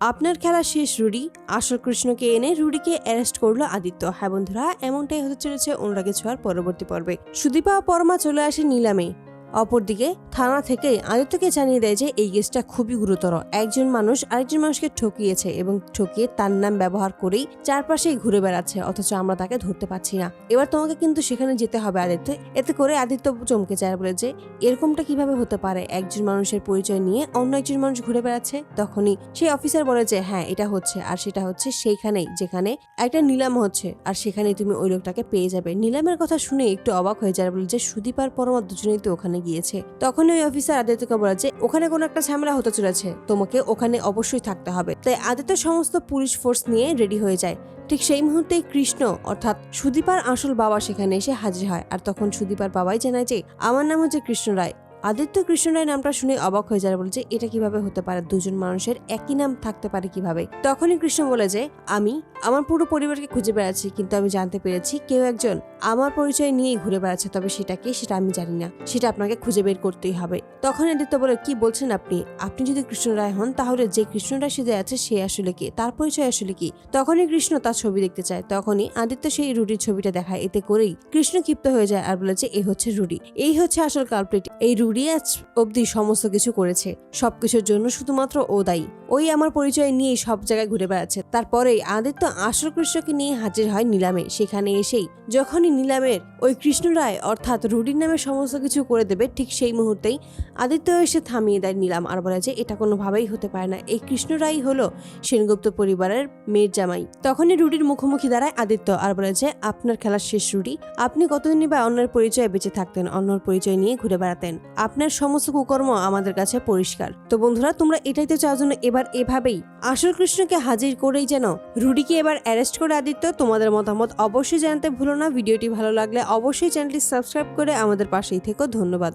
আপনার খেলা শেষ, রুডি। আসল কৃষ্ণকে এনে রুডিকে অ্যারেস্ট করল আদিত্য। হ্যাঁ বন্ধুরা, এমনটাই হতে চলেছে অনুরাগে ছোঁয়ার পরবর্তী পর্বে। সুদীপা পরমা চলে আসে নিলামে। অপরদিকে থানা থেকে আদিত্যকে জানিয়ে দেয় যে এই কেসটা খুবই গুরুতর। একজন মানুষ আরেকজন মানুষকে ঠকিয়েছে এবং ঠকিয়ে তার নাম ব্যবহার করেই চারপাশেই ঘুরে বেড়াচ্ছে, অথচ আমরা তাকে ধরতে পারছি না। এবার তোমাকে কিন্তু সেখানে যেতে হবে আদিত্য। এতে করে আদিত্য চমকে যায়, বলে যে, এরকমটা কীভাবে হতে পারে? একজন মানুষের পরিচয় নিয়ে অন্য একজন মানুষ ঘুরে বেড়াচ্ছে? তখনই সেই অফিসার বলে যে হ্যাঁ এটা হচ্ছে, আর সেটা হচ্ছে সেইখানেই, যেখানে একটা নিলাম হচ্ছে, আর সেখানে তুমি ওই লোকটাকে পেয়ে যাবে। নিলামের কথা শুনে একটু অবাক হয়ে যায়, বলে যে, সুদীপ আর পরমা দুজনেই তো ওখানে গিয়েছে। তখন ওই অফিসার আদিত্যকে বলে যে, ওখানে কোনো একটা ঝামেলা হতে চলেছে। তোমাকে ওখানে অবশ্যই থাকতে হবে। তাই আদিত্য সমস্ত পুলিশ ফোর্স নিয়ে রেডি হয়ে যায়। ঠিক সেই মুহূর্তেই কৃষ্ণ, অর্থাৎ সুদীপার আসল বাবা সেখানে এসে হাজির হয়। আর তখন সুদীপার বাবাই জানায় যে, আমার নাম হচ্ছে কৃষ্ণ রায়। আদিত্য কৃষ্ণ রায় নামটা শুনে অবাক হয়ে যায়, বলে যে এটা কীভাবে হতে পারে? দুজন মানুষের একই নাম থাকতে পারে কীভাবে? তখনই কৃষ্ণ বলে যে, আমি, আমার পুরো পরিবারকে খুঁজে বেড়াচ্ছি, কিন্তু আমি জানতে পেরেছি কেউ একজন আমার পরিচয় নিয়েই ঘুরে বেড়াচ্ছে, তবে সেটা কি সেটা আমি জানি না। সেটা আপনাকে খুঁজে বের করতেই হবে। তখন আদিত্য বলে, কি বলছেন আপনি? আপনি যদি কৃষ্ণ রায় হন, তাহলে যে কৃষ্ণ রায় সেজে আছে, সে আসলে কে? তার পরিচয় আসলে কি? তখনই কৃষ্ণ তার ছবি দেখতে চায়। তখনই আদিত্য সেই রুডির ছবিটা দেখায়। এতে করেই কৃষ্ণ ক্ষিপ্ত হয়ে যায় আর বলে যে, এ হচ্ছে রুডি। এই হচ্ছে আসল কালপ্রিট এই রুডি আজ অব্দি সমস্ত কিছু করেছে। সবকিছুর জন্য শুধুমাত্র ও দায়ী। ওই আমার পরিচয় নিয়ে সব জায়গায় ঘুরে বেড়াচ্ছে। তারপরেই আদিত্য আসল কৃষ্ণকে নিয়ে হাজির হয় নিলামে। সেখানে এসেই যখনই নিলামের, ওই কৃষ্ণ রায় অর্থাৎ রুডির নামে সমস্ত কিছু করে দেবে, ঠিক সেই মুহূর্তেই আদিত্য এসে থামিয়ে দেয় নিলাম আর বলে যে, এটা কোনোভাবেই হতে পারে না। এই কৃষ্ণ রায় হলো সেনগুপ্ত পরিবারের মেয়ের জামাই। তখনই রুডির মুখোমুখি দাঁড়ায় আদিত্য আর বলে যে, আপনার খেলার শেষ রুডি। আপনি কতদিনই বা অন্যের পরিচয়ে বেঁচে থাকতেন, অন্যর পরিচয় নিয়ে ঘুরে বেড়াতেন। আপনার সমস্ত কুকর্ম আমাদের কাছে পরিষ্কার। তো বন্ধুরা, তোমরা এটাই তো চাও জন্য এবার এভাবেই আসল কৃষ্ণকে হাজির করেই যেন রুডিকে এবার অ্যারেস্ট করে আদিত্য, তোমাদের মতামত অবশ্যই জানতে ভুলো না। ভিডিওটি ভালো লাগলে অবশ্যই চ্যানেলটি সাবস্ক্রাইব করে আমাদের পাশেই থেকো। ধন্যবাদ।